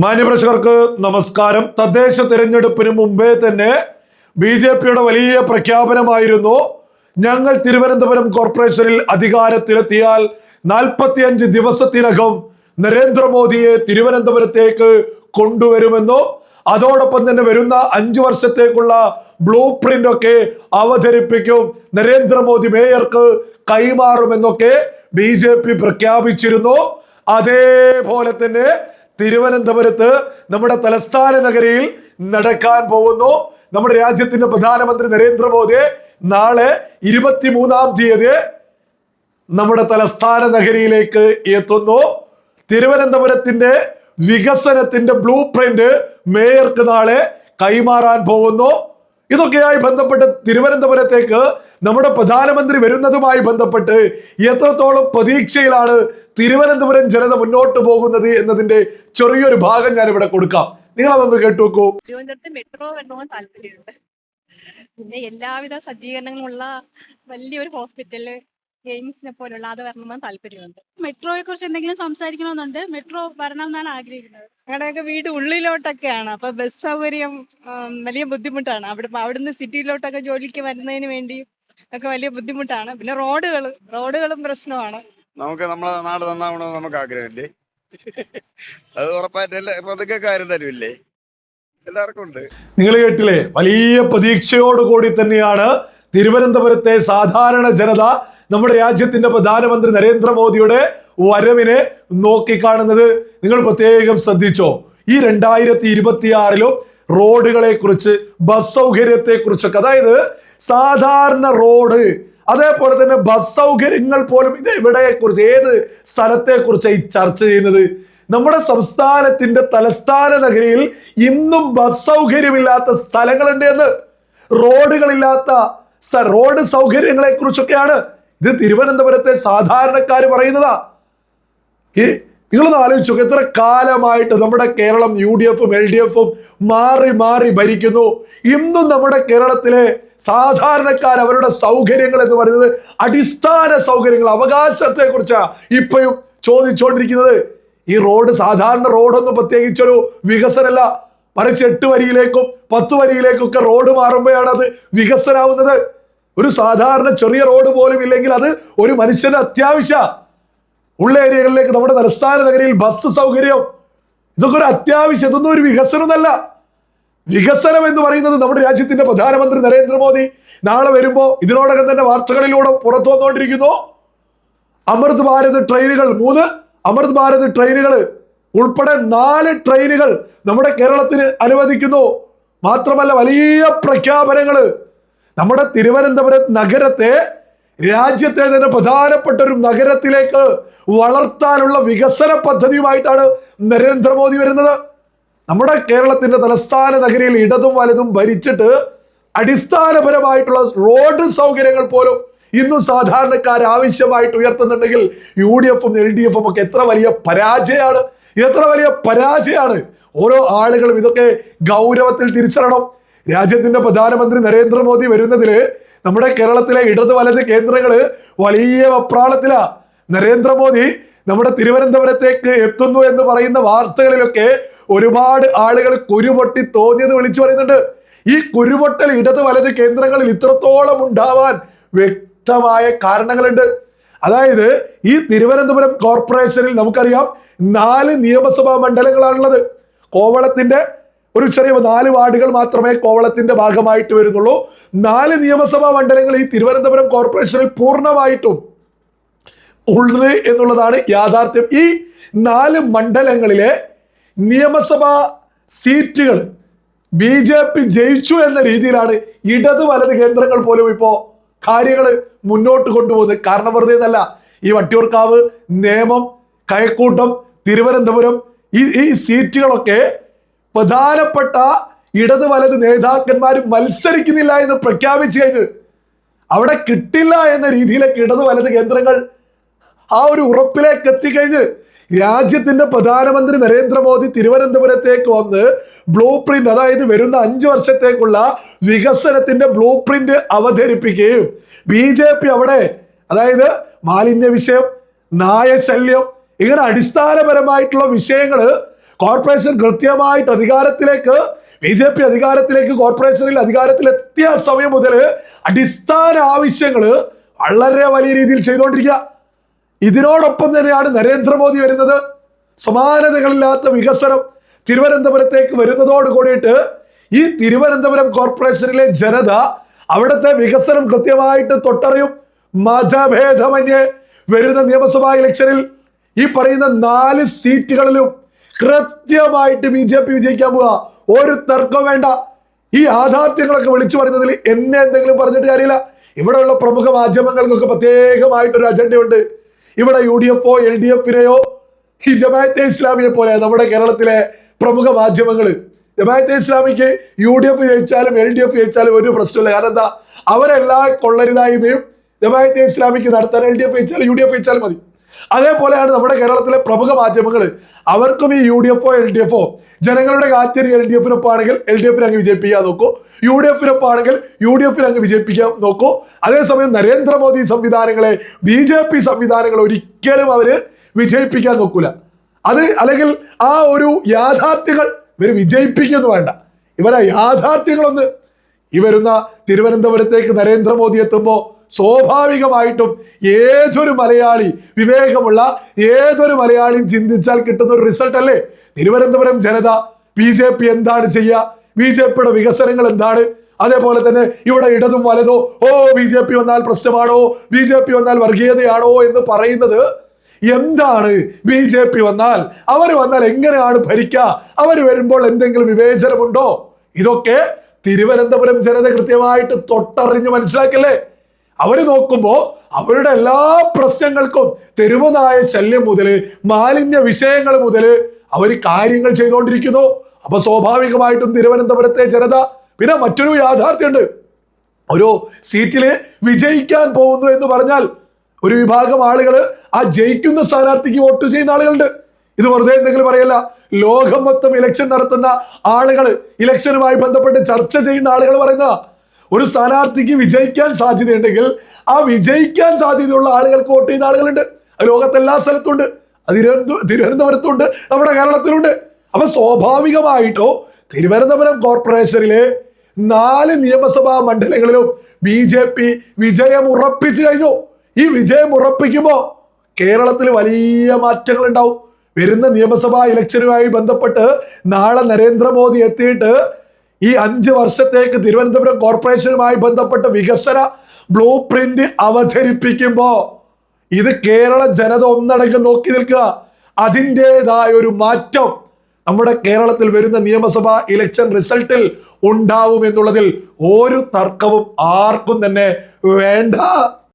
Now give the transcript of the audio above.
മാന്യപ്രേക്ഷകർക്ക് നമസ്കാരം. തദ്ദേശ തിരഞ്ഞെടുപ്പിന് മുമ്പേ തന്നെ ബി ജെ പിയുടെ വലിയ പ്രഖ്യാപനമായിരുന്നു. ഞങ്ങൾ തിരുവനന്തപുരം കോർപ്പറേഷനിൽ അധികാരത്തിലെത്തിയാൽ നാൽപ്പത്തിയഞ്ച് ദിവസത്തിനകം നരേന്ദ്രമോദിയെ തിരുവനന്തപുരത്തേക്ക് കൊണ്ടുവരുമെന്നോ അതോടൊപ്പം തന്നെ വരുന്ന അഞ്ചു വർഷത്തേക്കുള്ള ബ്ലൂ പ്രിന്റ് ഒക്കെ അവതരിപ്പിക്കും. നരേന്ദ്രമോദി മേയർക്ക് കൈമാറുമെന്നൊക്കെ ബി ജെ പി പ്രഖ്യാപിച്ചിരുന്നു. അതേപോലെ തന്നെ തിരുവനന്തപുരത്ത് നമ്മുടെ തലസ്ഥാന നഗരിയിൽ നടക്കാൻ പോകുന്നു. നമ്മുടെ രാജ്യത്തിന്റെ പ്രധാനമന്ത്രി നരേന്ദ്രമോദി നാളെ ഇരുപത്തിമൂന്നാം തീയതി നമ്മുടെ തലസ്ഥാന നഗരിയിലേക്ക് എത്തുന്നു. തിരുവനന്തപുരത്തിന്റെ വികസനത്തിന്റെ ബ്ലൂ പ്രിന്റ് മേയർക്ക് നാളെ കൈമാറാൻ പോകുന്നു. ഇതൊക്കെയായി ബന്ധപ്പെട്ട് തിരുവനന്തപുരത്തേക്ക് നമ്മുടെ പ്രധാനമന്ത്രി വരുന്നതുമായി ബന്ധപ്പെട്ട് എത്രത്തോളം പ്രതീക്ഷയിലാണ് തിരുവനന്തപുരം ജനത മുന്നോട്ട് പോകുന്നത് എന്നതിന്റെ ചെറിയൊരു ഭാഗം ഞാൻ ഇവിടെ കൊടുക്കാം. നിങ്ങൾ അതൊന്ന് കേട്ടു നോക്കൂ തിരുവനന്തപുരത്ത് മെട്രോ വരണമെന്ന് താല്പര്യമുണ്ട്. പിന്നെ എല്ലാവിധ സജ്ജീകരണങ്ങളുള്ള വലിയൊരു ഹോസ്പിറ്റൽ എയിംസിനെ പോലുള്ള അത് വരണമെന്ന് താല്പര്യമുണ്ട്. മെട്രോയെ കുറിച്ച് എന്തെങ്കിലും സംസാരിക്കണമെന്നുണ്ട്? മെട്രോ വരണം എന്നാണ് ആഗ്രഹിക്കുന്നത്. ഞങ്ങളുടെയൊക്കെ വീട് ഉള്ളിലോട്ടൊക്കെയാണ്. അപ്പൊ ബസ് സൗകര്യം വലിയ ബുദ്ധിമുട്ടാണ്. അവിടെ അവിടുന്ന് സിറ്റിയിലോട്ടൊക്കെ ജോലിക്ക് വരുന്നതിന് വേണ്ടി ഒക്കെ വലിയ ബുദ്ധിമുട്ടാണ്. പിന്നെ റോഡുകൾ റോഡുകളും പ്രശ്നമാണ്. നമുക്ക് നമ്മളെ നാട് നന്നാവണമെന്ന് നമുക്ക് ആഗ്രഹമില്ലേ അത് ഉറപ്പായിട്ടല്ലേ എല്ലാ പതുക്കെക്കാരും തരുമില്ലേ? എല്ലാവർക്കും ഉണ്ട്. നിങ്ങൾ കേട്ടില്ലേ? വലിയ പ്രതീക്ഷയോടുകൂടി തന്നെയാണ് തിരുവനന്തപുരത്തെ സാധാരണ ജനത നമ്മുടെ രാജ്യത്തിന്റെ പ്രധാനമന്ത്രി നരേന്ദ്രമോദിയുടെ വരവിനെ നോക്കിക്കാണുന്നത് നിങ്ങൾ പ്രത്യേകം ശ്രദ്ധിച്ചോ? ഈ രണ്ടായിരത്തി ഇരുപത്തിയാറിലും റോഡുകളെ കുറിച്ച് ബസ് സൗകര്യത്തെ കുറിച്ചൊക്കെ അതായത് സാധാരണ റോഡ് അതേപോലെ തന്നെ ബസ് സൗകര്യങ്ങൾ പോലും ഇത് കുറിച്ച് ഏത് സ്ഥലത്തെ കുറിച്ചാണ് ഈ ചർച്ച ചെയ്യുന്നത്? നമ്മുടെ സംസ്ഥാനത്തിന്റെ തലസ്ഥാന നഗരിയിൽ ഇന്നും ബസ് സൗകര്യമില്ലാത്ത സ്ഥലങ്ങളുണ്ട് എന്ന് റോഡുകളില്ലാത്ത റോഡ് സൗകര്യങ്ങളെ കുറിച്ചൊക്കെയാണ് ഇത് തിരുവനന്തപുരത്തെ സാധാരണക്കാർ പറയുന്നതാ. ഈ നിങ്ങളൊന്ന് ആലോചിച്ചു എത്ര കാലമായിട്ട് നമ്മുടെ കേരളം യു ഡി എഫും എൽ ഡി എഫും മാറി മാറി ഭരിക്കുന്നു. ഇന്നും നമ്മുടെ കേരളത്തിലെ സാധാരണക്കാർ അവരുടെ സൗകര്യങ്ങൾ എന്ന് പറയുന്നത് അടിസ്ഥാന സൗകര്യങ്ങൾ അവകാശത്തെ കുറിച്ചാണ് ഇപ്പോഴും ചോദിച്ചുകൊണ്ടിരിക്കുന്നത് ഈ റോഡ് സാധാരണ റോഡൊന്നും പ്രത്യേകിച്ചൊരു വികസനമല്ല മറിച്ച് എട്ട് വരിയിലേക്കും പത്ത് വരിയിലേക്കും ഒക്കെ റോഡ് മാറുമ്പോഴാണ് അത് വികസനാവുന്നത്. ഒരു സാധാരണ ചെറിയ റോഡ് പോലും ഇല്ലെങ്കിൽ അത് ഒരു മനുഷ്യന് അത്യാവശ്യ ഉള്ള ഏരിയകളിലേക്ക് നമ്മുടെ തലസ്ഥാന നഗരിയിൽ ബസ് സൗകര്യം. ഇതൊക്കെ ഒരു അത്യാവശ്യം ഇതൊന്നും ഒരു വികസനമൊന്നല്ല. വികസനം എന്ന് പറയുന്നത് നമ്മുടെ രാജ്യത്തിന്റെ പ്രധാനമന്ത്രി നരേന്ദ്രമോദി നാളെ വരുമ്പോ ഇതിനോടകം തന്നെ വാർത്തകളിലൂടെ പുറത്തു വന്നുകൊണ്ടിരിക്കുന്നു. അമൃത് ഭാരത് ട്രെയിനുകൾ മൂന്ന് അമൃത് ഭാരത് ട്രെയിനുകൾ ഉൾപ്പെടെ നാല് ട്രെയിനുകൾ നമ്മുടെ കേരളത്തിന് അനുവദിക്കുന്നു. മാത്രമല്ല വലിയ പ്രഖ്യാപനങ്ങൾ. നമ്മുടെ തിരുവനന്തപുരം നഗരത്തെ രാജ്യത്തെ തന്നെ പ്രധാനപ്പെട്ട ഒരു നഗരത്തിലേക്ക് വളർത്താനുള്ള വികസന പദ്ധതിയുമായിട്ടാണ് നരേന്ദ്രമോദി വരുന്നത്. നമ്മുടെ കേരളത്തിന്റെ തലസ്ഥാന നഗരിയിൽ ഇടതും വലതും ഭരിച്ചിട്ട് അടിസ്ഥാനപരമായിട്ടുള്ള റോഡ് സൗകര്യങ്ങൾ പോലും ഇന്നും സാധാരണക്കാർ ആവശ്യമായിട്ട് ഉയർത്തുന്നുണ്ടെങ്കിൽ യു ഡി എഫും എൽ ഡി എഫും ഒക്കെ എത്ര വലിയ പരാജയമാണ്. എത്ര വലിയ പരാജയമാണ്. ഓരോ ആളുകളും ഇതൊക്കെ ഗൗരവത്തിൽ തിരിച്ചറിയണം. രാജ്യത്തിന്റെ പ്രധാനമന്ത്രി നരേന്ദ്രമോദി വരുന്നതിൽ നമ്മുടെ കേരളത്തിലെ ഇടത് വലത് കേന്ദ്രങ്ങൾ വലിയ വെപ്രാളത്തിലാ. നരേന്ദ്രമോദി നമ്മുടെ തിരുവനന്തപുരത്തേക്ക് എത്തുന്നു എന്ന് പറയുന്ന വാർത്തകളിലൊക്കെ ഒരുപാട് ആളുകൾ കുരുപൊട്ടി തോന്നിയത് വിളിച്ചു പറയുന്നുണ്ട്. ഈ കുരുപൊട്ടൽ ഇടത് വലത് കേന്ദ്രങ്ങളിൽ ഇത്രത്തോളം ഉണ്ടാവാൻ വ്യക്തമായ കാരണങ്ങളുണ്ട്. അതായത് ഈ തിരുവനന്തപുരം കോർപ്പറേഷനിൽ നമുക്കറിയാം നാല് നിയമസഭാ മണ്ഡലങ്ങളാണുള്ളത്. കോവളത്തിന്റെ ഒരു ചെറിയ നാല് വാർഡുകൾ മാത്രമേ കോവളത്തിന്റെ ഭാഗമായിട്ട് വരുന്നുള്ളൂ. നാല് നിയമസഭാ മണ്ഡലങ്ങൾ ഈ തിരുവനന്തപുരം കോർപ്പറേഷനിൽ പൂർണമായിട്ടും ഉള്ളത് എന്നുള്ളതാണ് യാഥാർത്ഥ്യം. ഈ നാല് മണ്ഡലങ്ങളിലെ നിയമസഭാ സീറ്റുകൾ ബി ജെ പി ജയിച്ചു എന്ന രീതിയിലാണ് ഇടത് വലത് കേന്ദ്രങ്ങൾ പോലും ഇപ്പോ കാര്യങ്ങൾ മുന്നോട്ട് കൊണ്ടുപോകുന്നത്. കാരണം വെറുതെ എന്നല്ല ഈ വട്ടിയൂർക്കാവ് നേമം കയക്കൂട്ടം തിരുവനന്തപുരം ഈ ഈ സീറ്റുകളൊക്കെ പ്രധാനപ്പെട്ട ഇടത് വലത് നേതാക്കന്മാർ മത്സരിക്കുന്നില്ല എന്ന് പ്രഖ്യാപിച്ചു കഴിഞ്ഞ് അവിടെ കിട്ടില്ല എന്ന രീതിയിലേക്ക് ഇടത് വലത് കേന്ദ്രങ്ങൾ ആ ഒരു ഉറപ്പിലേക്ക് എത്തിക്കഴിഞ്ഞ് രാജ്യത്തിന്റെ പ്രധാനമന്ത്രി നരേന്ദ്രമോദി തിരുവനന്തപുരത്തേക്ക് വന്ന് ബ്ലൂ പ്രിന്റ് അതായത് വരുന്ന അഞ്ചു വർഷത്തേക്കുള്ള വികസനത്തിന്റെ ബ്ലൂ പ്രിന്റ് അവതരിപ്പിക്കുകയും ബി ജെ പി അവിടെ അതായത് മാലിന്യ വിഷയം നായശല്യം ഇങ്ങനെ അടിസ്ഥാനപരമായിട്ടുള്ള വിഷയങ്ങൾ കോർപ്പറേഷൻ കൃത്യമായിട്ട് അധികാരത്തിലേക്ക് ബി ജെ പി അധികാരത്തിലേക്ക് കോർപ്പറേഷനിൽ അധികാരത്തിലെത്തിയ സമയം മുതൽ അടിസ്ഥാന ആവശ്യങ്ങൾ വളരെ വലിയ രീതിയിൽ ചെയ്തുകൊണ്ടിരിക്കുക ഇതിനോടൊപ്പം തന്നെയാണ് നരേന്ദ്രമോദി വരുന്നത്. സമാനതകളില്ലാത്ത വികസനം തിരുവനന്തപുരത്തേക്ക് വരുന്നതോട് കൂടിയിട്ട് ഈ തിരുവനന്തപുരം കോർപ്പറേഷനിലെ ജനത അവിടുത്തെ വികസനം കൃത്യമായിട്ട് തൊട്ടറിയും. മതഭേദമന്യേ വരുന്ന നിയമസഭാ ഇലക്ഷനിൽ ഈ പറയുന്ന നാല് സീറ്റുകളിലും കൃത്യമായിട്ട് ബി ജെ പി വിജയിക്കാൻ പോവുക ഒരു തർക്കം വേണ്ട. ഈ യാഥാർത്ഥ്യങ്ങളൊക്കെ വിളിച്ചു പറയുന്നതിൽ എന്നെ എന്തെങ്കിലും പറഞ്ഞിട്ട് കാര്യമില്ല. ഇവിടെയുള്ള പ്രമുഖ മാധ്യമങ്ങൾക്കൊക്കെ പ്രത്യേകമായിട്ടൊരു അജണ്ടയുണ്ട് ഇവിടെ യു ഡി എഫോ എൽ ഡി എഫിനെയോ ഈ ജമാഅത്തെ ഇസ്ലാമിയെ പോലെ നമ്മുടെ കേരളത്തിലെ പ്രമുഖ മാധ്യമങ്ങൾ. ജമാഅത്തെ ഇസ്ലാമിക്ക് യു ഡി എഫ് ജയിച്ചാലും എൽ ഡി എഫ് ജയിച്ചാലും ഒരു പ്രശ്നമില്ല. കാരണം എന്താ? അവരെല്ലാ കൊള്ളരുതായ്മയും ജമാഅത്തെ ഇസ്ലാമിക്ക് നടത്താൻ എൽ ഡി എഫ് ജയിച്ചാലും യു ഡി എഫ് ജയിച്ചാലും മതി. അതേപോലെയാണ് നമ്മുടെ കേരളത്തിലെ പ്രമുഖ മാധ്യമങ്ങൾ അവർക്കും ഈ യു ഡി എഫോ എൽ ഡി എഫോ ജനങ്ങളുടെ കാറ്ററി എൽ ഡി എഫിനൊപ്പം ആണെങ്കിൽ എൽ ഡി എഫിനെ അങ്ങ് വിജയിപ്പിക്കാൻ നോക്കൂ. യു ഡി എഫിനൊപ്പം ആണെങ്കിൽ യു ഡി എഫിനെ അങ്ങ് വിജയിപ്പിക്കാൻ നോക്കൂ. അതേസമയം നരേന്ദ്രമോദി സംവിധാനങ്ങളെ ബി ജെ പി സംവിധാനങ്ങൾ ഒരിക്കലും അവർ വിജയിപ്പിക്കാൻ നോക്കൂല. അത് അല്ലെങ്കിൽ ആ ഒരു യാഥാർത്ഥ്യങ്ങൾ ഇവർ വിജയിപ്പിക്കുന്നു വേണ്ട. ഇവരെ യാഥാർത്ഥ്യങ്ങളൊന്ന് ഈ വരുന്ന തിരുവനന്തപുരത്തേക്ക് നരേന്ദ്രമോദി എത്തുമ്പോൾ സ്വാഭാവികമായിട്ടും ഏതൊരു മലയാളി വിവേകമുള്ള ഏതൊരു മലയാളിയും ചിന്തിച്ചാൽ കിട്ടുന്ന ഒരു റിസൾട്ട് അല്ലേ? തിരുവനന്തപുരം ജനത ബി ജെ പി എന്താണ് ചെയ്യുക ബി ജെ പിയുടെ വികസനങ്ങൾ എന്താണ്? അതേപോലെ തന്നെ ഇവിടെ ഇടതും വലതോ ഓ ബി ജെ പി വന്നാൽ പ്രശ്നമാണോ? ബി ജെ പി വന്നാൽ വർഗീയതയാണോ എന്ന് പറയുന്നത് എന്താണ് ബി ജെ പി വന്നാൽ? അവർ വന്നാൽ എങ്ങനെയാണ് ഭരിക്കുക അവർ വരുമ്പോൾ എന്തെങ്കിലും വിവേചനമുണ്ടോ? ഇതൊക്കെ തിരുവനന്തപുരം ജനത കൃത്യമായിട്ട് തൊട്ടറിഞ്ഞ് മനസ്സിലാക്കല്ലേ? അവർ നോക്കുമ്പോ അവരുടെ എല്ലാ പ്രശ്നങ്ങൾക്കും തെരുവനായ ശല്യം മുതൽ മാലിന്യ വിഷയങ്ങൾ മുതൽ അവർ കാര്യങ്ങൾ ചെയ്തുകൊണ്ടിരിക്കുന്നു അപ്പൊ സ്വാഭാവികമായിട്ടും തിരുവനന്തപുരത്തെ ജനത പിന്നെ മറ്റൊരു യാഥാർത്ഥ്യമുണ്ട്. ഒരു സീറ്റിൽ വിജയിക്കാൻ പോകുന്നു എന്ന് പറഞ്ഞാൽ ഒരു വിഭാഗം ആളുകൾ ആ ജയിക്കുന്ന സ്ഥാനാർത്ഥിക്ക് വോട്ട് ചെയ്യുന്ന ആളുകളുണ്ട്. ഇത് വെറുതെ എന്തെങ്കിലും പറയല്ല. ലോകം മൊത്തം ഇലക്ഷൻ നടത്തുന്ന ആളുകൾ ഇലക്ഷനുമായി ബന്ധപ്പെട്ട് ചർച്ച ചെയ്യുന്ന ആളുകൾ പറയുന്ന ഒരു സ്ഥാനാർത്ഥിക്ക് വിജയിക്കാൻ സാധ്യതയുണ്ടെങ്കിൽ ആ വിജയിക്കാൻ സാധ്യതയുള്ള ആളുകൾക്ക് വോട്ട് ചെയ്യുന്ന ആളുകളുണ്ട്. ലോകത്തെല്ലാ സ്ഥലത്തുണ്ട്. തിരുവനന്തപുരത്തുണ്ട്. നമ്മുടെ കേരളത്തിലുണ്ട്. അപ്പൊ സ്വാഭാവികമായിട്ടോ തിരുവനന്തപുരം കോർപ്പറേഷനിലെ നാല് നിയമസഭാ മണ്ഡലങ്ങളിലും ബി ജെ പി വിജയം ഉറപ്പിച്ചു കഴിഞ്ഞു. ഈ വിജയം ഉറപ്പിക്കുമ്പോ കേരളത്തിൽ വലിയ മാറ്റങ്ങൾ ഉണ്ടാവും വരുന്ന നിയമസഭാ ഇലക്ഷനുമായി ബന്ധപ്പെട്ട് നാളെ നരേന്ദ്രമോദി എത്തിയിട്ട് ഈ അഞ്ച് വർഷത്തേക്ക് തിരുവനന്തപുരം കോർപ്പറേഷനുമായി ബന്ധപ്പെട്ട വികസന ബ്ലൂ പ്രിന്റ് അവതരിപ്പിക്കുമ്പോ ഇത് കേരള ജനത ഒന്നടങ്കം നോക്കി നിൽക്കുക. അതിന്റെതായ ഒരു മാറ്റം നമ്മുടെ കേരളത്തിൽ വരുന്ന നിയമസഭാ ഇലക്ഷൻ റിസൾട്ടിൽ ഉണ്ടാവും എന്നുള്ളതിൽ ഒരു തർക്കവും ആർക്കും തന്നെ വേണ്ട.